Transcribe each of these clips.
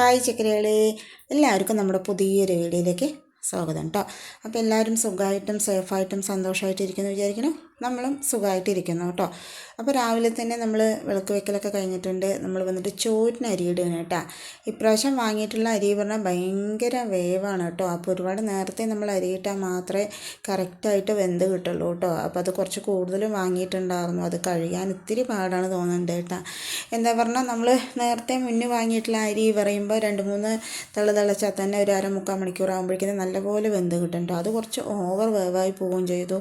Hi ചക്കരകളെ. എല്ലാവർക്കും നമ്മുടെ പുതിയൊരു വീഡിയോയിലേക്ക് സ്വാഗതം കേട്ടോ അപ്പോൾ എല്ലാവരും സുഖമായിട്ടും സേഫായിട്ടും സന്തോഷമായിട്ടും ഇരിക്കുന്നു വിചാരിക്കണം നമ്മളും സുഖമായിട്ടിരിക്കുന്നു കേട്ടോ. അപ്പോൾ രാവിലെ തന്നെ നമ്മൾ വിളക്ക് വെക്കലൊക്കെ കഴിഞ്ഞിട്ടുണ്ട്. നമ്മൾ വന്നിട്ട് ചോറ്റിന് അരി ഇടുകയാണ് കേട്ടോ. ഇപ്രാവശ്യം വാങ്ങിയിട്ടുള്ള അരി പറഞ്ഞാൽ ഭയങ്കര വേവാണ് കേട്ടോ. അപ്പോൾ ഒരുപാട് നേരത്തെ നമ്മൾ അരി ഇട്ടാൽ മാത്രമേ കറക്റ്റായിട്ട് വെന്ത് കിട്ടുള്ളൂ കേട്ടോ. അപ്പോൾ അത് കുറച്ച് കൂടുതലും വാങ്ങിയിട്ടുണ്ടായിരുന്നു. അത് കഴുകാൻ ഇത്തിരി പാടാണ് തോന്നുന്നുണ്ട് കേട്ടോ. എന്താ പറഞ്ഞാൽ നമ്മൾ നേരത്തെ മുന്നേ വാങ്ങിയിട്ടുള്ള അരി പറയുമ്പോൾ രണ്ട് മൂന്ന് തള്ളു തിളച്ചാൽ തന്നെ ഒരു അര മുക്കാൽ മണിക്കൂർ ആകുമ്പോഴേക്കും നല്ലപോലെ വെന്ത് കിട്ടും കേട്ടോ. അത് കുറച്ച് ഓവർ വേവായി പോവുകയും ചെയ്തു.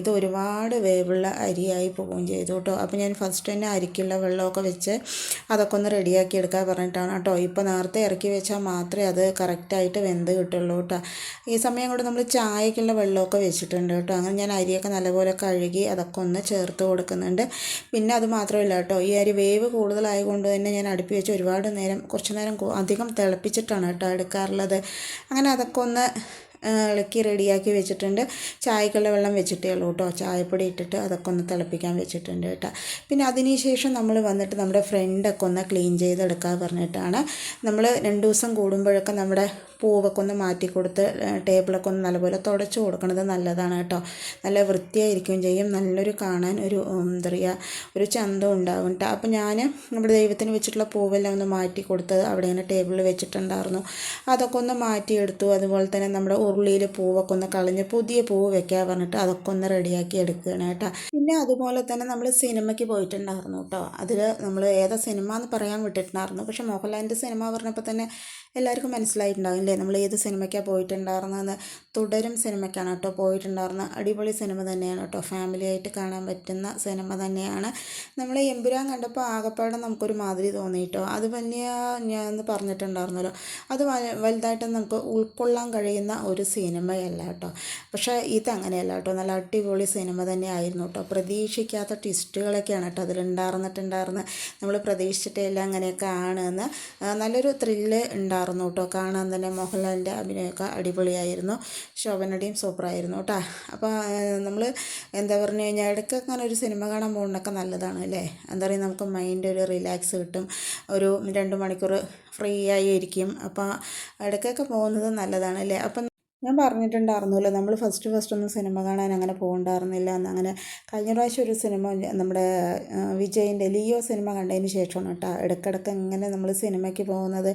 ഇത് ഒരുപാട് വേവുള്ള അരിയായി പോവുകയും ചെയ്തു കേട്ടോ. അപ്പോൾ ഞാൻ ഫസ്റ്റ് തന്നെ അരിക്കുള്ള വെള്ളമൊക്കെ വെച്ച് അതൊക്കെ ഒന്ന് റെഡിയാക്കി എടുക്കാൻ പറഞ്ഞിട്ടാണ് കേട്ടോ. ഇപ്പോൾ നേരത്തെ ഇറക്കി വെച്ചാൽ മാത്രമേ അത് കറക്റ്റായിട്ട് വെന്ത് കിട്ടുള്ളൂ കേട്ടോ. ഈ സമയം കൊണ്ട് നമ്മൾ ചായക്കുള്ള വെള്ളമൊക്കെ വെച്ചിട്ടുണ്ട് കേട്ടോ. അങ്ങനെ ഞാൻ അരിയൊക്കെ നല്ലപോലെ കഴുകി അതൊക്കെ ഒന്ന് ചേർത്ത് കൊടുക്കുന്നുണ്ട്. പിന്നെ അത് മാത്രമല്ല കേട്ടോ ഈ അരി വേവ് കൂടുതലായതുകൊണ്ട് തന്നെ ഞാൻ അടുപ്പി വെച്ച് ഒരുപാട് നേരം കുറച്ച് നേരം അധികം തിളപ്പിച്ചിട്ടാണ് കേട്ടോ എടുക്കാറുള്ളത്. അങ്ങനെ അതൊക്കെ ഒന്ന് ഇളക്കി റെഡിയാക്കി വെച്ചിട്ടുണ്ട്. ചായക്കുള്ള വെള്ളം വെച്ചിട്ടേ ഉള്ളൂ കേട്ടോ. ചായപ്പൊടി ഇട്ടിട്ട് അതൊക്കെ ഒന്ന് തിളപ്പിക്കാൻ വെച്ചിട്ടുണ്ട് കേട്ടോ. പിന്നെ അതിന് ശേഷം നമ്മൾ വന്നിട്ട് നമ്മുടെ ഫ്രണ്ടൊക്കെ ഒന്ന് ക്ലീൻ ചെയ്തെടുക്കാൻ പറഞ്ഞിട്ടാണ്. നമ്മൾ രണ്ട് ദിവസം കൂടുമ്പോഴൊക്കെ നമ്മുടെ പൂവൊക്കെ ഒന്ന് മാറ്റി കൊടുത്ത് ടേബിളൊക്കെ ഒന്ന് നല്ലപോലെ തുടച്ച് കൊടുക്കുന്നത് നല്ലതാണ് കേട്ടോ. നല്ല വൃത്തിയായിരിക്കുകയും ചെയ്യും. നല്ലൊരു കാണാൻ ഒരു എന്താ പറയുക ഒരു ചന്തം ഉണ്ടാകും കേട്ടോ അപ്പോൾ ഞാൻ നമ്മുടെ ദൈവത്തിന് വെച്ചിട്ടുള്ള പൂവെല്ലാം ഒന്ന് മാറ്റി കൊടുത്തത് അവിടെ ഇങ്ങനെ ടേബിളിൽ വെച്ചിട്ടുണ്ടായിരുന്നു. അതൊക്കെ ഒന്ന് മാറ്റിയെടുത്തു അതുപോലെ തന്നെ നമ്മുടെ ഉരുളിയിൽ പൂവൊക്കെ ഒന്ന് കളഞ്ഞ് പുതിയ പൂവ് വെക്കാൻ പറഞ്ഞിട്ട് അതൊക്കെ ഒന്ന് റെഡിയാക്കി എടുക്കുകയാണ് കേട്ടോ. പിന്നെ അതുപോലെ തന്നെ നമ്മൾ സിനിമയ്ക്ക് പോയിട്ടുണ്ടായിരുന്നു കേട്ടോ. അതിൽ നമ്മൾ ഏതാ സിനിമ എന്ന് പറയാൻ വിട്ടിട്ടുണ്ടായിരുന്നു. പക്ഷേ മോഹൻലാലിന്റെ സിനിമ പറഞ്ഞപ്പോൾ തന്നെ എല്ലാവർക്കും മനസ്സിലായിട്ടുണ്ടാകും അല്ലേ നമ്മൾ ഏത് സിനിമയ്ക്കാണ് പോയിട്ടുണ്ടായിരുന്നതെന്ന്? തുടരും സിനിമയ്ക്കാണ് കേട്ടോ പോയിട്ടുണ്ടായിരുന്നത്. അടിപൊളി സിനിമ തന്നെയാണ് കേട്ടോ. ഫാമിലി ആയിട്ട് കാണാൻ പറ്റുന്ന സിനിമ തന്നെയാണ്. നമ്മൾ എമ്പുരാൻ കണ്ടപ്പോൾ ആകപ്പാടെ നമുക്കൊരു മാതിരി തോന്നി കേട്ടോ. അത് വലിയ ഞാൻ പറഞ്ഞിട്ടുണ്ടായിരുന്നല്ലോ. അത് വലുതായിട്ട് നമുക്ക് ഉൾക്കൊള്ളാൻ കഴിയുന്ന ഒരു സിനിമയല്ല കേട്ടോ. പക്ഷേ ഇതങ്ങനെയല്ല കേട്ടോ. നല്ല അടിപൊളി സിനിമ തന്നെയായിരുന്നു കേട്ടോ. പ്രതീക്ഷിക്കാത്ത ട്വിസ്റ്റുകളൊക്കെയാണ് കേട്ടോ അതിലുണ്ടായിരുന്നിട്ടുണ്ടായിരുന്നത്. നമ്മൾ പ്രതീക്ഷിച്ചിട്ടെല്ലാം അങ്ങനെയൊക്കെ ആണെന്ന്. നല്ലൊരു ത്രില്ല് ഉണ്ടായിരുന്നു കേട്ടോ. കാണാൻ തന്നെ മോഹൻലാലിന്റെ അഭിനയമൊക്കെ അടിപൊളിയായിരുന്നു. ശോഭനയുടെയും സൂപ്പറായിരുന്നു കേട്ടോ. അപ്പോൾ നമ്മൾ എന്താ പറഞ്ഞു കഴിഞ്ഞാൽ ഇടയ്ക്ക് അങ്ങനെ ഒരു സിനിമ കാണാൻ പോകുന്നതൊക്കെ നല്ലതാണ് അല്ലേ? എന്താ പറയുക നമുക്ക് മൈൻഡ് ഒരു റിലാക്സ് കിട്ടും. ഒരു രണ്ട് മണിക്കൂർ ഫ്രീ ആയി ഇരിക്കും. അപ്പോൾ ഇടയ്ക്കൊക്കെ പോകുന്നത് നല്ലതാണ് അല്ലേ? അപ്പം ഞാൻ പറഞ്ഞിട്ടുണ്ടായിരുന്നല്ലോ നമ്മൾ ഫസ്റ്റ് ഫസ്റ്റ് ഒന്നും സിനിമ കാണാൻ അങ്ങനെ പോകണ്ടായിരുന്നില്ല. എന്ന് അങ്ങനെ കഴിഞ്ഞ പ്രാവശ്യം ഒരു സിനിമ നമ്മുടെ വിജയിന്റെ ലിയോ സിനിമ കണ്ടതിന് ശേഷമാണ് കേട്ടോ. ഇടയ്ക്കിടയ്ക്ക് ഇങ്ങനെ നമ്മൾ സിനിമയ്ക്ക് പോകുന്നത്.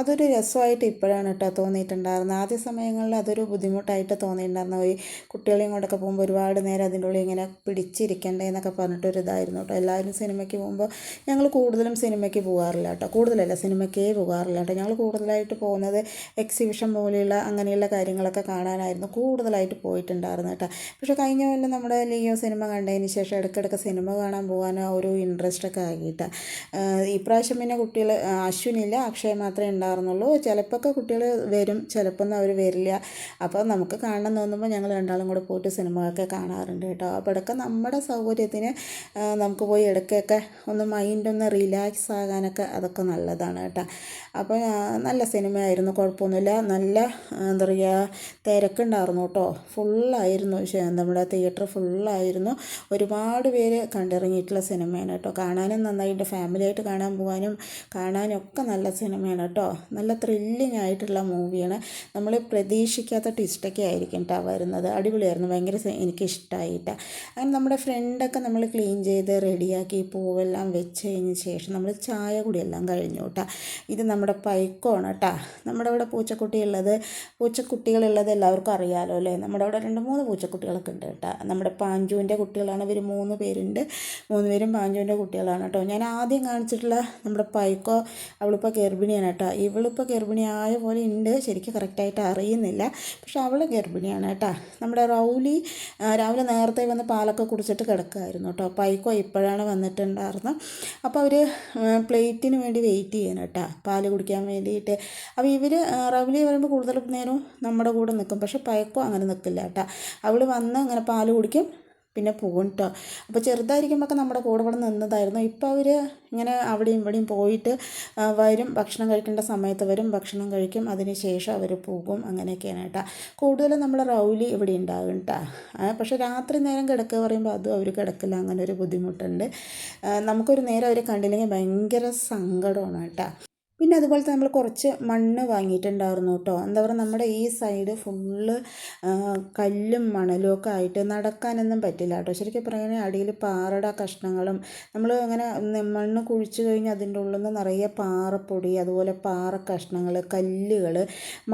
അതൊരു രസമായിട്ട് ഇപ്പോഴാണ് കേട്ടോ തോന്നിയിട്ടുണ്ടായിരുന്നത്. ആദ്യ സമയങ്ങളിൽ അതൊരു ബുദ്ധിമുട്ടായിട്ട് തോന്നിയിട്ടുണ്ടായിരുന്നു ഈ കുട്ടികളെയും കൊണ്ടൊക്കെ പോകുമ്പോൾ ഒരുപാട് നേരം അതിന്റെ ഉള്ളിൽ ഇങ്ങനെ പിടിച്ചിരിക്കണ്ടേ എന്നൊക്കെ പറഞ്ഞിട്ടൊരു ഇതായിരുന്നു കേട്ടോ. എല്ലാവരും സിനിമയ്ക്ക് പോകുമ്പോൾ ഞങ്ങൾ കൂടുതലും സിനിമയ്ക്ക് പോകാറില്ല കേട്ടോ. കൂടുതലല്ല സിനിമയ്ക്കേ പോകാറില്ല കേട്ടോ. ഞങ്ങൾ കൂടുതലായിട്ട് പോകുന്നത് എക്സിബിഷൻ പോലെയുള്ള അങ്ങനെയുള്ള കാര്യങ്ങൾ സിനിമകളൊക്കെ കാണാനായിരുന്നു കൂടുതലായിട്ട് പോയിട്ടുണ്ടായിരുന്നു കേട്ടോ. പക്ഷേ കഴിഞ്ഞ കൊല്ലം നമ്മുടെ ലിയോ സിനിമ കണ്ടതിന് ശേഷം ഇടയ്ക്കിടയ്ക്ക് സിനിമ കാണാൻ പോകാൻ ഒരു ഇൻട്രസ്റ്റൊക്കെ ആക്കിയിട്ട് ഇപ്രാവശ്യം പിന്നെ കുട്ടികൾ അശ്വിനില്ല അക്ഷയ മാത്രമേ ഉണ്ടായിരുന്നുള്ളൂ. ചിലപ്പോഴൊക്കെ കുട്ടികൾ വരും ചിലപ്പോൾ അവർ വരില്ല. അപ്പോൾ നമുക്ക് കാണണം തോന്നുമ്പോൾ ഞങ്ങൾ രണ്ടാളും കൂടെ പോയിട്ട് സിനിമയൊക്കെ കാണാറുണ്ട് കേട്ടോ. അപ്പോൾ ഇടയ്ക്ക് നമ്മുടെ സൗകര്യത്തിന് നമുക്ക് പോയി ഇടയ്ക്കൊക്കെ ഒന്ന് മൈൻഡ് ഒന്ന് റിലാക്സ് ആകാനൊക്കെ അതൊക്കെ നല്ലതാണ് കേട്ടോ. അപ്പോൾ നല്ല സിനിമയായിരുന്നു കുഴപ്പമൊന്നുമില്ല. നല്ല എന്താ പറയുക തിരക്കുണ്ടായിരുന്നു കേട്ടോ. ഫുള്ളായിരുന്നു. നമ്മുടെ തിയേറ്റർ ഫുള്ളായിരുന്നു. ഒരുപാട് പേര് കണ്ടിറങ്ങിയിട്ടുള്ള സിനിമയാണ് കേട്ടോ. കാണാനും നന്നായിട്ട് ഫാമിലിയായിട്ട് കാണാൻ പോകാനും കാണാനും ഒക്കെ നല്ല സിനിമയാണ് കേട്ടോ. നല്ല ത്രില്ലിംഗ് ആയിട്ടുള്ള മൂവിയാണ്. നമ്മൾ പ്രതീക്ഷിക്കാത്ത ട്വിസ്റ്റൊക്കെ ആയിരിക്കും കേട്ടോ വരുന്നത്. അടിപൊളിയായിരുന്നു. ഭയങ്കര എനിക്കിഷ്ടമായിട്ട് അങ്ങനെ നമ്മുടെ ഫ്രണ്ടൊക്കെ നമ്മൾ ക്ലീൻ ചെയ്ത് റെഡിയാക്കി പൂവെല്ലാം വെച്ച് കഴിഞ്ഞ ശേഷം നമ്മൾ ചായ കൂടിയെല്ലാം കഴിഞ്ഞു കേട്ടോ ഇത് നമ്മുടെ പൈക്കോണ് കേട്ടോ നമ്മുടെ ഇവിടെ പൂച്ചക്കുട്ടി ഉള്ളത് പൂച്ചക്കുട്ടികൾ ഉള്ളത് എല്ലാവർക്കും അറിയാമല്ലോ അല്ലേ? നമ്മുടെ അവിടെ രണ്ട് മൂന്ന് പൂച്ചക്കുട്ടികളൊക്കെ ഉണ്ട് കേട്ടോ. നമ്മുടെ പാഞ്ചുവിന്റെ കുട്ടികളാണ് ഇവർ മൂന്ന് പേരുണ്ട്. മൂന്ന് പേരും പാഞ്ചുവിന്റെ കുട്ടികളാണ് കേട്ടോ. ഞാൻ ആദ്യം കാണിച്ചിട്ടുള്ള നമ്മുടെ പൈക്കോ അവളിപ്പോൾ ഗർഭിണിയാണ് കേട്ടോ. ഇവളിപ്പോൾ ഗർഭിണിയായ പോലെ ഉണ്ട്. ശരിക്കും കറക്റ്റായിട്ട് അറിയുന്നില്ല. പക്ഷെ അവൾ ഗർഭിണിയാണ് കേട്ടോ. നമ്മുടെ റൗലി രാവിലെ നേരത്തെ വന്ന് പാലൊക്കെ കുടിച്ചിട്ട് കിടക്കുമായിരുന്നു കേട്ടോ. പൈക്കോ ഇപ്പോഴാണ് വന്നിട്ടുണ്ടായിരുന്നത്. അപ്പോൾ അവർ പ്ലേറ്റിന് വേണ്ടി വെയിറ്റ് ചെയ്യണം കേട്ടോ. പാൽ കുടിക്കാൻ വേണ്ടിയിട്ട്. അപ്പോൾ ഇവർ റൗലി പറയുമ്പോൾ കൂടുതൽ നേരം നമ്മുടെ കൂടെ നിൽക്കും. പക്ഷെ പയക്കോ അങ്ങനെ നിൽക്കില്ല കേട്ടോ. അവൾ വന്ന് അങ്ങനെ പാൽ കുടിക്കും പിന്നെ പോകും കേട്ടോ അപ്പോൾ ചെറുതായിരിക്കുമ്പോൾ നമ്മുടെ കൂടെ ഇവിടെ നിന്നതായിരുന്നു. ഇപ്പോൾ അവർ ഇങ്ങനെ അവിടെയും ഇവിടെയും പോയിട്ട് വരും ഭക്ഷണം കഴിക്കേണ്ട സമയത്ത് വരും ഭക്ഷണം കഴിക്കും അതിന് ശേഷം അവർ പോകും അങ്ങനെയൊക്കെയാണ് കേട്ടോ. കൂടുതലും നമ്മൾ റൗലി ഇവിടെ ഉണ്ടാകും കേട്ടോ പക്ഷെ രാത്രി നേരം കിടക്കുക പറയുമ്പോൾ അതും അവർ കിടക്കില്ല. അങ്ങനെ ഒരു ബുദ്ധിമുട്ടുണ്ട്. നമുക്കൊരു നേരം അവരെ കണ്ടില്ലെങ്കിൽ ഭയങ്കര സങ്കടമാണ് കേട്ടോ പിന്നെ അതുപോലെ തന്നെ നമ്മൾ കുറച്ച് മണ്ണ് വാങ്ങിയിട്ടുണ്ടായിരുന്നു കേട്ടോ. എന്താ പറയുക നമ്മുടെ ഈ സൈഡ് ഫുള്ള് കല്ലും മണലും ഒക്കെ ആയിട്ട് നടക്കാനൊന്നും പറ്റില്ല കേട്ടോ. ശരിക്കും പറയുകയാണെങ്കിൽ അടിയിൽ പാറയുടെ കഷ്ണങ്ങളും നമ്മൾ അങ്ങനെ മണ്ണ് കുഴിച്ച് കഴിഞ്ഞ് അതിന്റെ ഉള്ളിൽ നിന്ന് നിറയെ പാറപ്പൊടി അതുപോലെ പാറ കഷ്ണങ്ങൾ കല്ലുകൾ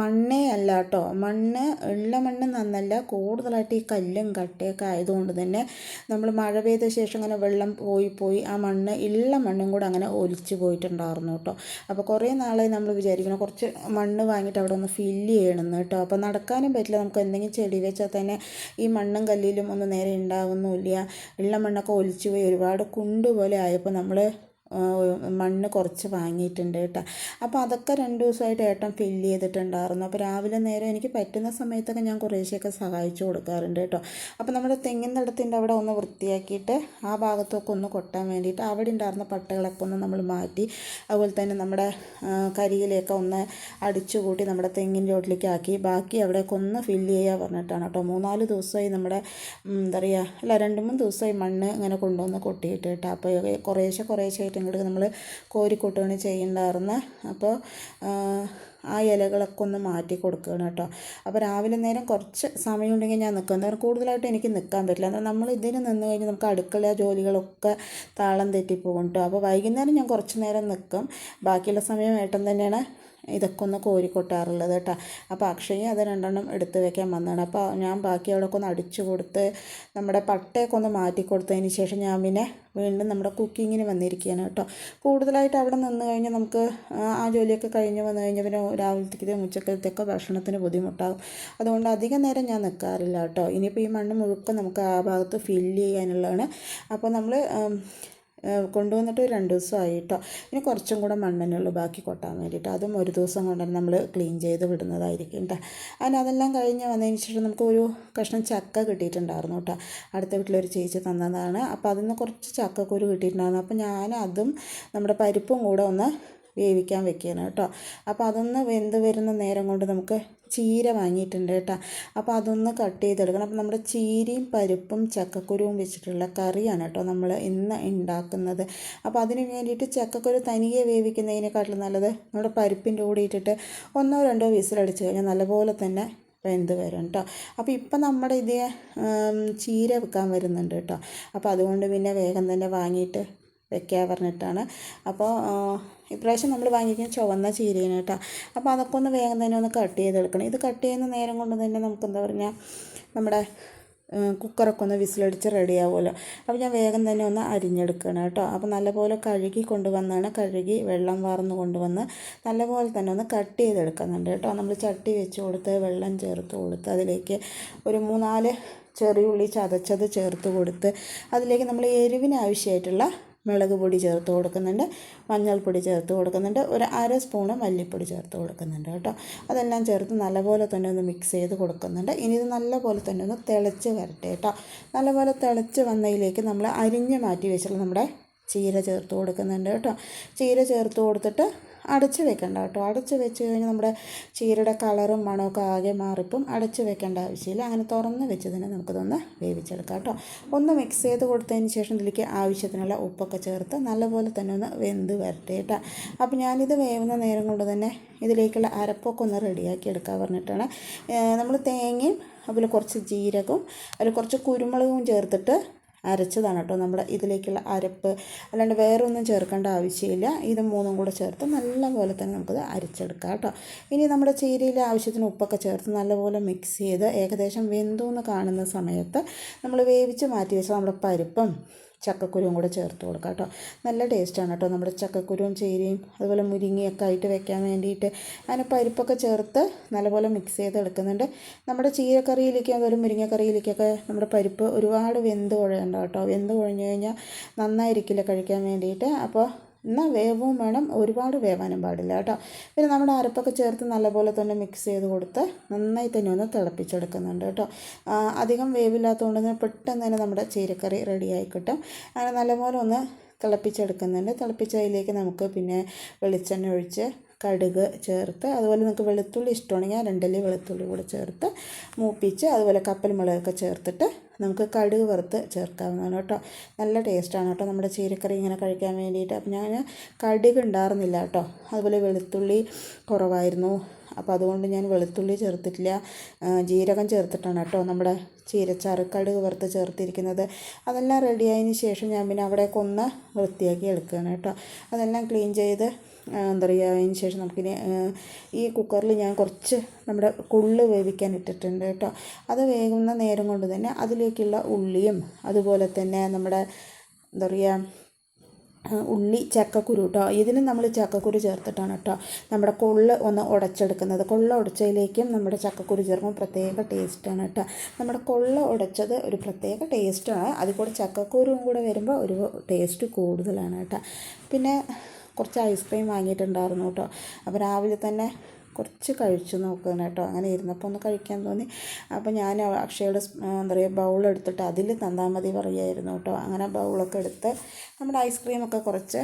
മണ്ണേ അല്ല കേട്ടോ. മണ്ണ് ഉള്ള മണ്ണ് നന്നല്ല കൂടുതലായിട്ട് ഈ കല്ലും കട്ടയൊക്കെ ആയതുകൊണ്ട് തന്നെ നമ്മൾ മഴ പെയ്ത ശേഷം അങ്ങനെ വെള്ളം പോയി പോയി ആ മണ്ണ് ഉള്ള മണ്ണും കൂടെ അങ്ങനെ ഒലിച്ച് പോയിട്ടുണ്ടായിരുന്നു കേട്ടോ. അപ്പോൾ കുറേ നാളായി നമ്മൾ വിചാരിക്കണം കുറച്ച് മണ്ണ് വാങ്ങിയിട്ട് അവിടെ ഒന്ന് ഫില്ല് ചെയ്യണമെന്ന് കേട്ടോ. അപ്പോൾ നടക്കാനും പറ്റില്ല. നമുക്ക് എന്തെങ്കിലും ചെടി വെച്ചാൽ തന്നെ ഈ മണ്ണും കല്ലിലും ഒന്നും നേരെ ഉണ്ടാവുന്നുമില്ല. ഉള്ള മണ്ണൊക്കെ ഒലിച്ചു പോയി ഒരുപാട് കുണ്ട് പോലെ ആയപ്പോൾ നമ്മൾ മണ്ണ് കുറച്ച് വാങ്ങിയിട്ടുണ്ട് കേട്ടോ. അപ്പോൾ അതൊക്കെ രണ്ട് ദിവസമായിട്ട് ഏട്ടൻ ഫില്ല് ചെയ്തിട്ടുണ്ടായിരുന്നു. അപ്പോൾ രാവിലെ നേരം എനിക്ക് പറ്റുന്ന സമയത്തൊക്കെ ഞാൻ കുറേശ്ശെയൊക്കെ സഹായിച്ചു കൊടുക്കാറുണ്ട് കേട്ടോ. അപ്പോൾ നമ്മുടെ തെങ്ങിൻ തടത്തിന്റെ അവിടെ ഒന്ന് വൃത്തിയാക്കിയിട്ട് ആ ഭാഗത്തൊക്കെ ഒന്ന് കൊട്ടാൻ വേണ്ടിയിട്ട് അവിടെ ഉണ്ടായിരുന്ന പട്ടകളൊക്കെ ഒന്ന് നമ്മൾ മാറ്റി അതുപോലെ തന്നെ നമ്മുടെ കരിയിലൊക്കെ ഒന്ന് അടിച്ചു കൂട്ടി നമ്മുടെ തെങ്ങിൻ ചോട്ടിലേക്ക് ആക്കി. ബാക്കി അവിടെയൊക്കെ ഒന്ന് ഫില്ല് ചെയ്യുക പറഞ്ഞിട്ടാണ് കേട്ടോ. മൂന്നാൽ ദിവസമായി നമ്മുടെ എന്താ പറയുക അല്ല രണ്ട് മൂന്ന് ദിവസമായി മണ്ണ് ഇങ്ങനെ കൊണ്ടുവന്ന് കൊട്ടിയിട്ട് കേട്ടോ. അപ്പോൾ കുറേശ്ശെ കുറേശ്ശെ ആയിട്ട് ഇങ്ങോട്ട് നമ്മൾ കോരിക്കൂട്ടുകയാണ് ചെയ്യണ്ടായിരുന്ന. അപ്പോൾ ആ ഇലകളൊക്കെ ഒന്ന് മാറ്റി കൊടുക്കുകയാണ് കേട്ടോ. അപ്പോൾ രാവിലെ നേരം കുറച്ച് സമയമുണ്ടെങ്കിൽ ഞാൻ നിൽക്കും. എന്താ കൂടുതലായിട്ട് എനിക്ക് നിൽക്കാൻ പറ്റില്ല. എന്നാൽ നമ്മൾ ഇതിന് നിന്ന് കഴിഞ്ഞാൽ നമുക്ക് അടുക്കള ജോലികളൊക്കെ താളം തെറ്റിപ്പോകും കേട്ടോ. അപ്പോൾ വൈകുന്നേരം ഞാൻ കുറച്ച് നേരം നിൽക്കും. ബാക്കിയുള്ള സമയം ഏട്ടൻ തന്നെയാണ് ഇതൊക്കെ ഒന്ന് കോരിക്കൊട്ടാറുള്ളത് കേട്ടോ. അപ്പോൾ അക്ഷയ അത് രണ്ടെണ്ണം എടുത്ത് വെക്കാൻ വന്നതാണ്. അപ്പോൾ ഞാൻ ബാക്കി അവിടെയൊക്കെ ഒന്ന് അടിച്ചു കൊടുത്ത് നമ്മുടെ പട്ടയൊക്കെ ഒന്ന് മാറ്റി കൊടുത്തതിന് ശേഷം ഞാൻ പിന്നെ വീണ്ടും നമ്മുടെ കുക്കിങ്ങിന് വന്നിരിക്കുകയാണ് കേട്ടോ. കൂടുതലായിട്ട് അവിടെ നിന്ന് കഴിഞ്ഞാൽ നമുക്ക് ആ ജോലിയൊക്കെ കഴിഞ്ഞ് വന്നു കഴിഞ്ഞാൽ പിന്നെ രാവിലത്തേക്കും ഉച്ചക്കലത്തേക്കോ ഭക്ഷണത്തിന് ബുദ്ധിമുട്ടാകും. അതുകൊണ്ട് അധികം നേരം ഞാൻ നിൽക്കാറില്ല കേട്ടോ. ഇനിയിപ്പോൾ ഈ മണ്ണ് മുഴുക്കം നമുക്ക് ആ ഭാഗത്ത് ഫില്ല് ചെയ്യാനുള്ളതാണ്. അപ്പോൾ നമ്മൾ കൊണ്ടുവന്നിട്ട് രണ്ട് ദിവസമായി കേട്ടോ ഇനി കുറച്ചും കൂടെ മണ്ണെണ്ണേ ബാക്കി കൊട്ടാൻ വേണ്ടിയിട്ട്. അതും ഒരു ദിവസം കൊണ്ട് നമ്മൾ ക്ലീൻ ചെയ്ത് വിടുന്നതായിരിക്കും കേട്ടോ അതിന് അതെല്ലാം കഴിഞ്ഞ് വന്നതിന് ശേഷം നമുക്ക് ഒരു കഷ്ണം ചക്ക കിട്ടിയിട്ടുണ്ടായിരുന്നു കേട്ടോ അടുത്ത വീട്ടിലൊരു ചേച്ചി തന്നതാണ്. അപ്പോൾ അതിൽ നിന്ന് കുറച്ച് ചക്കക്കുരു കിട്ടിയിട്ടുണ്ടായിരുന്നു. അപ്പോൾ ഞാൻ അതും നമ്മുടെ പരിപ്പും കൂടെ ഒന്ന് വേവിക്കാൻ വെക്കുകയാണ് കേട്ടോ. അപ്പോൾ അതൊന്ന് വെന്ത് വരുന്ന നേരം കൊണ്ട് നമുക്ക് ചീര വാങ്ങിയിട്ടുണ്ട് കേട്ടോ. അപ്പോൾ അതൊന്ന് കട്ട് ചെയ്തെടുക്കണം. അപ്പോൾ നമ്മുടെ ചീരയും പരിപ്പും ചക്കക്കുരുവും വെച്ചിട്ടുള്ള കറിയാണ് കേട്ടോ നമ്മൾ ഇന്ന് ഉണ്ടാക്കുന്നത്. അപ്പോൾ അതിന് വേണ്ടിയിട്ട് ചക്കക്കുരു തനിയെ വേവിക്കുന്നതിനെക്കാട്ടിലും നല്ലത് നമ്മുടെ പരിപ്പിന്റെ കൂടെ ഇട്ടിട്ട് ഒന്നോ രണ്ടോ വിസിലടിച്ച് കഴിഞ്ഞാൽ നല്ലപോലെ തന്നെ വെന്ത് വരും കേട്ടോ. അപ്പോൾ ഇപ്പം നമ്മുടെ ഇത് ചീര വെക്കാൻ വരുന്നുണ്ട് കേട്ടോ. അപ്പോൾ അതുകൊണ്ട് പിന്നെ വേഗം തന്നെ വാങ്ങിയിട്ട് വെക്കാൻ പറഞ്ഞിട്ടാണ്. അപ്പോൾ ഇപ്രാവശ്യം നമ്മൾ വാങ്ങിക്കുന്ന ചുവന്ന ചീരയാണ് കേട്ടോ. അപ്പോൾ അതൊക്കെ ഒന്ന് വേഗം തന്നെ ഒന്ന് കട്ട് ചെയ്തെടുക്കണം. ഇത് കട്ട് ചെയ്യുന്ന നേരം കൊണ്ട് തന്നെ നമുക്ക് എന്താ പറഞ്ഞാൽ നമ്മുടെ കുക്കറൊക്കെ ഒന്ന് വിസിലടിച്ച് റെഡി ആവുമല്ലോ. അപ്പോൾ ഞാൻ വേഗം തന്നെ ഒന്ന് അരിഞ്ഞെടുക്കണം കേട്ടോ. അപ്പോൾ നല്ലപോലെ കഴുകി കൊണ്ടുവന്നാണ്. കഴുകി വെള്ളം വാർന്ന് കൊണ്ടുവന്ന് നല്ലപോലെ തന്നെ ഒന്ന് കട്ട് ചെയ്തെടുക്കുന്നുണ്ട് കേട്ടോ. നമ്മൾ ചട്ടി വെച്ച് കൊടുത്ത് വെള്ളം ചേർത്ത് കൊടുത്ത് അതിലേക്ക് ഒരു മൂന്നാൽ ചെറിയുള്ളി ചതച്ചത് ചേർത്ത് കൊടുത്ത് അതിലേക്ക് നമ്മൾ എരിവിന് ആവശ്യമായിട്ടുള്ള മുളക് പൊടി ചേർത്ത് കൊടുക്കുന്നുണ്ട് മഞ്ഞൾപ്പൊടി ചേർത്ത് കൊടുക്കുന്നുണ്ട് ഒരു അര സ്പൂണ് മല്ലിപ്പൊടി ചേർത്ത് കൊടുക്കുന്നുണ്ട് കേട്ടോ. അതെല്ലാം ചേർത്ത് നല്ലപോലെ തന്നെ ഒന്ന് മിക്സ് ചെയ്ത് കൊടുക്കുന്നുണ്ട്. ഇനി ഇത് നല്ലപോലെ തന്നെ ഒന്ന് തിളച്ച് വരട്ടെ കേട്ടോ. നല്ലപോലെ തിളച്ച് വന്നതിലേക്ക് നമ്മൾ അരിഞ്ഞ് മാറ്റി വെച്ചിട്ടുള്ള നമ്മുടെ ചീര ചേർത്ത് കൊടുക്കുന്നുണ്ട് കേട്ടോ. ചീര ചേർത്ത് കൊടുത്തിട്ട് അടച്ച് വെക്കണ്ട കേട്ടോ. അടച്ച് വെച്ച് കഴിഞ്ഞാൽ നമ്മുടെ ചീരയുടെ കളറും മണമൊക്കെ ആകെ മാറിപ്പം അടച്ച് വെക്കേണ്ട ആവശ്യമില്ല. അങ്ങനെ തുറന്ന് വെച്ച് തന്നെ നമുക്കിതൊന്ന് വേവിച്ചെടുക്കാം കേട്ടോ. ഒന്ന് മിക്സ് ചെയ്ത് കൊടുത്തതിന് ശേഷം ഇതിലേക്ക് ആവശ്യത്തിനുള്ള ഉപ്പൊക്കെ ചേർത്ത് നല്ലപോലെ തന്നെ ഒന്ന് വെന്ത് വരട്ടെ കേട്ടോ. അപ്പോൾ ഞാനിത് വേവുന്ന നേരം കൊണ്ട് തന്നെ ഇതിലേക്കുള്ള അരപ്പൊക്കെ ഒന്ന് റെഡിയാക്കി എടുക്കാൻ പറഞ്ഞിട്ടാണ്. നമ്മൾ തേങ്ങയും അതുപോലെ കുറച്ച് ജീരകവും അതിൽ കുറച്ച് കുരുമുളകും ചേർത്തിട്ട് അരച്ചതാണ് കേട്ടോ. നമ്മുടെ ഇതിലേക്കുള്ള അരപ്പ് അല്ലാണ്ട് വേറെ ഒന്നും ചേർക്കേണ്ട ആവശ്യമില്ല. ഇത് മൂന്നും കൂടെ ചേർത്ത് നല്ലപോലെ തന്നെ നമുക്കത് അരച്ചെടുക്കാം കേട്ടോ. ഇനി നമ്മുടെ ചീരയിൽ ആവശ്യത്തിന് ഉപ്പൊക്കെ ചേർത്ത് നല്ലപോലെ മിക്സ് ചെയ്ത് ഏകദേശം വെന്തു എന്ന് കാണുന്ന സമയത്ത് നമ്മൾ വേവിച്ച് മാറ്റി വെച്ച നമ്മുടെ പരിപ്പും ചക്കക്കുരുവും കൂടെ ചേർത്ത് കൊടുക്കാം കേട്ടോ. നല്ല ടേസ്റ്റാണ് കേട്ടോ നമ്മുടെ ചക്കക്കുരുവും ചേരിയും അതുപോലെ മുരിങ്ങയൊക്കെ ആയിട്ട് വെക്കാൻ വേണ്ടിയിട്ട്. അങ്ങനെ പരിപ്പൊക്കെ ചേർത്ത് നല്ലപോലെ മിക്സ് ചെയ്ത് എടുക്കുന്നുണ്ട് നമ്മുടെ ചീരക്കറിയിലേക്ക് അതുപോലെ മുരിങ്ങക്കറിയിലേക്കൊക്കെ നമ്മുടെ പരിപ്പ് ഒരുപാട് വെന്ത് കുഴയണ്ട കേട്ടോ. വെന്ത് കുഴഞ്ഞു കഴിഞ്ഞാൽ നന്നായിരിക്കില്ല കഴിക്കാൻ വേണ്ടിയിട്ട്. അപ്പോൾ എന്നാൽ വേവും വേണം ഒരുപാട് വേവാനും പാടില്ല കേട്ടോ. പിന്നെ നമ്മുടെ അരപ്പൊക്കെ ചേർത്ത് നല്ലപോലെ തന്നെ മിക്സ് ചെയ്ത് കൊടുത്ത് നന്നായി തന്നെ ഒന്ന് തിളപ്പിച്ചെടുക്കുന്നുണ്ട് കേട്ടോ. അധികം വേവില്ലാത്തതുകൊണ്ട് തന്നെ പെട്ടെന്ന് തന്നെ നമ്മുടെ ചീരക്കറി റെഡിയായി കിട്ടും. അങ്ങനെ നല്ലപോലെ ഒന്ന് തിളപ്പിച്ചെടുക്കുന്നുണ്ട്. തിളപ്പിച്ചതിലേക്ക് നമുക്ക് പിന്നെ വെളിച്ചെണ്ണ ഒഴിച്ച് കടുക് ചേർത്ത് അതുപോലെ നിങ്ങൾക്ക് വെളുത്തുള്ളി ഇഷ്ടമാണെങ്കിൽ രണ്ടല്ലി വെളുത്തുള്ളി കൂടെ ചേർത്ത് മൂപ്പിച്ച് അതുപോലെ കപ്പൽ മുളകൊക്കെ ചേർത്തിട്ട് നമുക്ക് കടുക് വറുത്ത് ചേർക്കാവുന്നതാണ് കേട്ടോ. നല്ല ടേസ്റ്റാണ് കേട്ടോ നമ്മുടെ ചീരക്കറി ഇങ്ങനെ കഴിക്കാൻ വേണ്ടിയിട്ട്. അപ്പം ഞാൻ കടുക് ഉണ്ടായിരുന്നില്ല കേട്ടോ. അതുപോലെ വെളുത്തുള്ളി കുറവായിരുന്നു. അപ്പോൾ അതുകൊണ്ട് ഞാൻ വെളുത്തുള്ളി ചേർത്തിട്ടില്ല. ജീരകം ചേർത്തിട്ടാണ് കേട്ടോ നമ്മുടെ ചീരച്ചാറ് കടുക് വറുത്ത് ചേർത്തിരിക്കുന്നത്. അതെല്ലാം റെഡിയായതിന് ശേഷം ഞാൻ പിന്നെ അവിടെ കൊന്ന് വൃത്തിയാക്കി എടുക്കുകയാണ് കേട്ടോ. അതെല്ലാം ക്ലീൻ ചെയ്ത് എന്താ പറയുക അതിന് ശേഷം നമുക്കിനി ഈ കുക്കറിൽ ഞാൻ കുറച്ച് നമ്മുടെ കുള്ള് വേവിക്കാൻ ഇട്ടിട്ടുണ്ട് കേട്ടോ. അത് വേകുന്ന നേരം കൊണ്ട് തന്നെ അതിലേക്കുള്ള ഉള്ളിയും അതുപോലെ തന്നെ നമ്മുടെ എന്താ പറയുക ഉള്ളി ചക്കക്കുരു കേട്ടോ. ഇതിന് നമ്മൾ ചക്കക്കുരു ചേർത്തിട്ടാണ് കേട്ടോ നമ്മുടെ കൊള്ള് ഒന്ന് ഉടച്ചെടുക്കുന്നത്. കൊള്ള ഉടച്ചതിലേക്കും നമ്മുടെ ചക്കക്കുരു ചേർക്കുമ്പോൾ പ്രത്യേക ടേസ്റ്റാണ് കേട്ടോ. നമ്മുടെ കൊള്ള ഉടച്ചത് ഒരു പ്രത്യേക ടേസ്റ്റാണ് അതിൽ കൂടെ ചക്കക്കുരുവും കൂടെ വരുമ്പോൾ ഒരു ടേസ്റ്റ് കൂടുതലാണ് കേട്ടോ. പിന്നെ കുറച്ച് ഐസ്ക്രീം വാങ്ങിയിട്ടുണ്ടായിരുന്നു കേട്ടോ. അപ്പോൾ രാവിലെ തന്നെ കുറച്ച് കഴിച്ചു നോക്കണം കേട്ടോ. അങ്ങനെ ഇരുന്നപ്പോൾ ഒന്ന് കഴിക്കാൻ തോന്നി. അപ്പോൾ ഞാൻ അക്ഷയുടെ എന്താ പറയുക ബൗൾ എടുത്തിട്ട് അതിൽ തന്നാൽ മതി പറയുമായിരുന്നു കേട്ടോ. അങ്ങനെ ബൗളൊക്കെ എടുത്ത് നമ്മുടെ ഐസ്ക്രീമൊക്കെ കുറച്ച്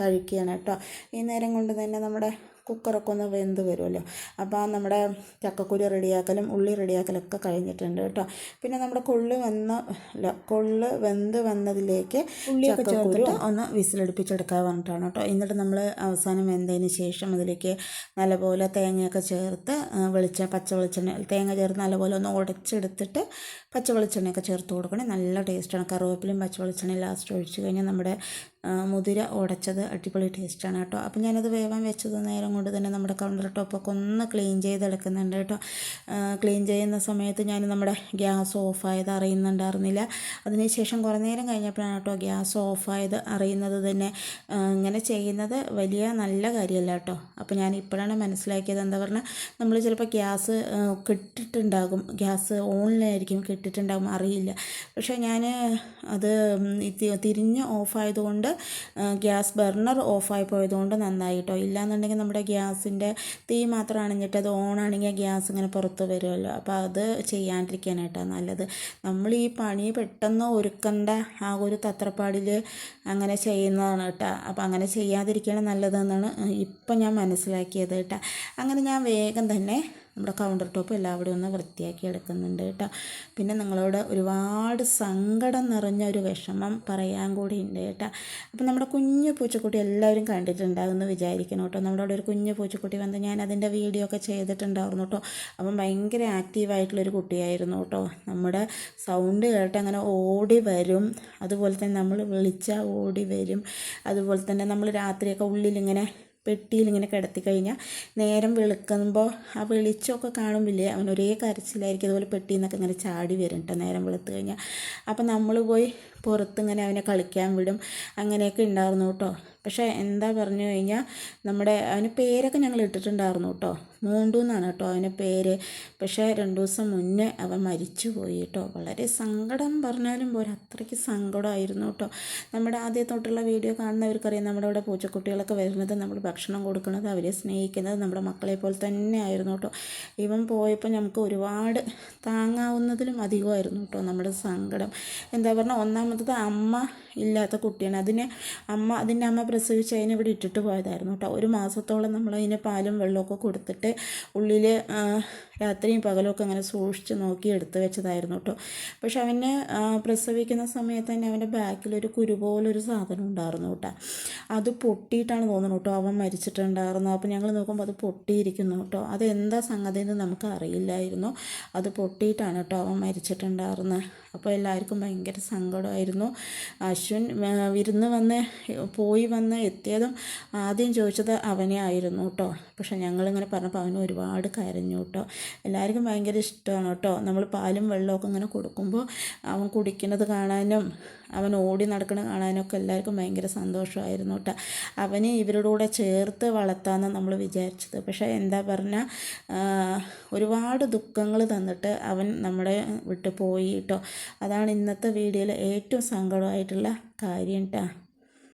കഴിക്കുകയാണ് കേട്ടോ. ഈ നേരം കൊണ്ട് തന്നെ നമ്മുടെ കുക്കറൊക്കെ ഒന്ന് വെന്ത് വരുമല്ലോ. അപ്പോൾ ആ നമ്മുടെ ചക്കക്കുരു റെഡിയാക്കലും ഉള്ളി റെഡിയാക്കലൊക്കെ കഴിഞ്ഞിട്ടുണ്ട് കേട്ടോ. പിന്നെ നമ്മുടെ കൊള്ള് വന്ന അല്ല കൊള്ള് വെന്ത് വന്നതിലേക്ക് ചക്കക്കുരു ഒന്ന് വിസിലടുപ്പിച്ചെടുക്കാൻ പറഞ്ഞിട്ടാണ് കേട്ടോ എന്നിട്ട് നമ്മൾ അവസാനം വെന്തതിന് ശേഷം അതിലേക്ക് നല്ലപോലെ തേങ്ങയൊക്കെ ചേർത്ത് വെളിച്ച പച്ച വെളിച്ചെണ്ണ തേങ്ങ ചേർത്ത് നല്ലപോലെ ഒന്ന് ഉടച്ചെടുത്തിട്ട് പച്ച വെളിച്ചെണ്ണയൊക്കെ ചേർത്ത് കൊടുക്കണേ. നല്ല ടേസ്റ്റാണ്. കറിവേപ്പിലയും പച്ച വെളിച്ചെണ്ണയും ലാസ്റ്റ് ഒഴിച്ച് കഴിഞ്ഞാൽ നമ്മുടെ മുതിര ഉടച്ചത് അടിപൊളി ടേസ്റ്റാണ് കേട്ടോ. അപ്പം ഞാനത് വേവാൻ വെച്ചത് നേരം കൊണ്ട് തന്നെ നമ്മുടെ കൗണ്ടർ ടോപ്പൊക്കെ ഒന്ന് ക്ലീൻ ചെയ്തെടുക്കുന്നുണ്ട് കേട്ടോ. ക്ലീൻ ചെയ്യുന്ന സമയത്ത് ഞാൻ നമ്മുടെ ഗ്യാസ് ഓഫായത് അറിയുന്നുണ്ടായിരുന്നില്ല. അതിനുശേഷം കുറേ നേരം കഴിഞ്ഞപ്പോഴാണ് കേട്ടോ ഗ്യാസ് ഓഫായത് അറിയുന്നത് തന്നെ. ഇങ്ങനെ ചെയ്യുന്നത് വലിയ നല്ല കാര്യമല്ല കേട്ടോ. അപ്പോൾ ഞാൻ ഇപ്പോഴാണ് മനസ്സിലാക്കിയത് എന്താ പറഞ്ഞാൽ നമ്മൾ ചിലപ്പോൾ ഗ്യാസ് കിട്ടിട്ടുണ്ടാകും. ഗ്യാസ് ഓണിലായിരിക്കും കിട്ടിയിട്ടുണ്ടാകും അറിയില്ല. പക്ഷേ ഞാൻ അത് തിരിഞ്ഞ് ഓഫായതുകൊണ്ട് ഗ്യാസ് ബർണർ ഓഫായി പോയതുകൊണ്ട് നന്നായി കേട്ടോ ഇല്ലാന്നുണ്ടെങ്കിൽ നമ്മുടെ ഗ്യാസിന്റെ തീ മാത്രം അണിഞ്ഞിട്ട് അത് ഓൺ ആണെങ്കിൽ ഗ്യാസ് ഇങ്ങനെ പുറത്ത് വരുമല്ലോ. അപ്പോൾ അത് ചെയ്യാണ്ടിരിക്കാനായിട്ടാണ് നല്ലത്. നമ്മൾ ഈ പണി പെട്ടെന്ന് ഒരുക്കേണ്ട ആ ഒരു തത്രപ്പാടിൽ അങ്ങനെ ചെയ്യുന്നതാണ് കേട്ടോ. അപ്പോൾ അങ്ങനെ ചെയ്യാതിരിക്കുകയാണ് നല്ലതെന്നാണ് ഇപ്പം ഞാൻ മനസ്സിലാക്കിയത് കേട്ടോ. അങ്ങനെ ഞാൻ വേഗം തന്നെ നമ്മുടെ കൗണ്ടർ ടോപ്പ് എല്ലാവരും ഒന്ന് വൃത്തിയാക്കി എടുക്കുന്നുണ്ട് കേട്ടോ. പിന്നെ നിങ്ങളോട് ഒരുപാട് സങ്കടം നിറഞ്ഞ ഒരു വിഷമം പറയാൻ കൂടി ഉണ്ട് കേട്ടോ. അപ്പം നമ്മുടെ കുഞ്ഞു പൂച്ചക്കുട്ടി എല്ലാവരും കണ്ടിട്ടുണ്ടാകുമെന്ന് വിചാരിക്കണം കേട്ടോ. നമ്മുടെ അവിടെ ഒരു കുഞ്ഞു പൂച്ചക്കുട്ടി വന്ന് ഞാൻ അതിന്റെ വീഡിയോ ഒക്കെ ചെയ്തിട്ടുണ്ടായിരുന്നു കേട്ടോ. അപ്പം ഭയങ്കര ആക്റ്റീവായിട്ടുള്ളൊരു കുട്ടിയായിരുന്നു കേട്ടോ. നമ്മുടെ സൗണ്ട് കേട്ട് അങ്ങനെ ഓടി വരും. അതുപോലെ തന്നെ നമ്മൾ വിളിച്ചാൽ ഓടി വരും. അതുപോലെ തന്നെ നമ്മൾ രാത്രിയൊക്കെ ഉള്ളിലിങ്ങനെ പെട്ടിയിൽ ഇങ്ങനെ കിടത്തി കഴിഞ്ഞാൽ നേരം വെളുക്കുമ്പോൾ ആ വെളിച്ചമൊക്കെ കാണുമ്പില്ലേ അവൻ ഒരേ കരച്ചിലായിരിക്കും. അതുപോലെ പെട്ടിയിൽ നിന്നൊക്കെ ഇങ്ങനെ ചാടി വരും കേട്ടോ നേരം വെളുത്ത് കഴിഞ്ഞാൽ അപ്പം നമ്മൾ പോയി പുറത്തിങ്ങനെ അവനെ കളിക്കാൻ വിടും. അങ്ങനെയൊക്കെ ഉണ്ടായിരുന്നു കേട്ടോ. പക്ഷേ എന്താ പറഞ്ഞു കഴിഞ്ഞാൽ നമ്മുടെ അവന് പേരൊക്കെ ഞങ്ങൾ ഇട്ടിട്ടുണ്ടായിരുന്നു കേട്ടോ. മൂണ്ടു എന്നാണ് കേട്ടോ അവന്റെ പേര്. പക്ഷേ രണ്ടു ദിവസം മുന്നേ അവൻ മരിച്ചു പോയി കേട്ടോ. വളരെ സങ്കടം പറഞ്ഞാലും പോരാ അത്രയ്ക്ക് സങ്കടമായിരുന്നു കേട്ടോ. നമ്മുടെ ആദ്യം തൊട്ടുള്ള വീഡിയോ കാണുന്നവർക്കറിയാം നമ്മുടെ ഇവിടെ പൂച്ചക്കുട്ടികളൊക്കെ വരുന്നത് നമ്മൾ ഭക്ഷണം കൊടുക്കുന്നത് അവരെ സ്നേഹിക്കുന്നത് നമ്മുടെ മക്കളെ പോലെ തന്നെ ആയിരുന്നു കേട്ടോ. ഇവൻ പോയപ്പോൾ നമുക്ക് ഒരുപാട് താങ്ങാവുന്നതിലും അധികമായിരുന്നു കേട്ടോ നമ്മുടെ സങ്കടം. എന്താ പറഞ്ഞാൽ ഒന്നാമത്തത് അമ്മ ഇല്ലാത്ത കുട്ടിയാണ്. അതിനെ അമ്മ അതിന്റെ അമ്മ പ്രസവിച്ച് അതിനെ ഇവിടെ ഇട്ടിട്ട് പോയതായിരുന്നു കേട്ടോ. ഒരു മാസത്തോളം നമ്മൾ അതിന് പാലും വെള്ളമൊക്കെ കൊടുത്തിട്ട് ഉള്ളിൽ രാത്രിയും പകലൊക്കെ അങ്ങനെ സൂക്ഷിച്ച് നോക്കി എടുത്ത് വെച്ചതായിരുന്നു കേട്ടോ. പക്ഷെ അവനെ പ്രസവിക്കുന്ന സമയത്ത് തന്നെ അവന്റെ ബാക്കിലൊരു കുരു പോലൊരു സാധനം ഉണ്ടായിരുന്നു കേട്ടോ. അത് പൊട്ടിയിട്ടാണ് തോന്നുന്നു കേട്ടോ. അവൻ മരിച്ചിട്ടുണ്ടായിരുന്നു. അപ്പോൾ ഞങ്ങൾ നോക്കുമ്പോൾ അത് പൊട്ടിയിരിക്കുന്നു കേട്ടോ. അത് എന്താ സംഗതി എന്ന് നമുക്ക് അറിയില്ലായിരുന്നു. അത് പൊട്ടിയിട്ടാണ് കേട്ടോ അവൻ മരിച്ചിട്ടുണ്ടായിരുന്നത്. അപ്പോൾ എല്ലാവർക്കും ഭയങ്കര സങ്കടമായിരുന്നു. അശ്വിൻ വിരുന്ന് വന്ന് പോയി വന്ന് എത്തിയതും ആദ്യം ചോദിച്ചത് അവനെ ആയിരുന്നു കേട്ടോ പക്ഷെ ഞങ്ങളിങ്ങനെ പറഞ്ഞപ്പോൾ അവന് ഒരുപാട് കരഞ്ഞു കേട്ടോ എല്ലാവർക്കും ഭയങ്കര ഇഷ്ടമാണ് കേട്ടോ നമ്മൾ പാലും വെള്ളമൊക്കെ ഇങ്ങനെ കൊടുക്കുമ്പോൾ അവൻ കുടിക്കുന്നത് കാണാനും അവൻ ഓടി നടക്കണ കാണാനൊക്കെ എല്ലാവർക്കും ഭയങ്കര സന്തോഷമായിരുന്നു കേട്ടോ. അവനെ ഇവരുടെ കൂടെ ചേർത്ത് വളർത്താമെന്ന് നമ്മൾ വിചാരിച്ചത്. പക്ഷേ എന്താ പറഞ്ഞാൽ ഒരുപാട് ദുഃഖങ്ങൾ തന്നിട്ട് അവൻ നമ്മുടെ വിട്ടു പോയി കേട്ടോ. അതാണ് ഇന്നത്തെ വീഡിയോയിൽ ഏറ്റവും സങ്കടമായിട്ടുള്ള കാര്യം കേട്ടോ.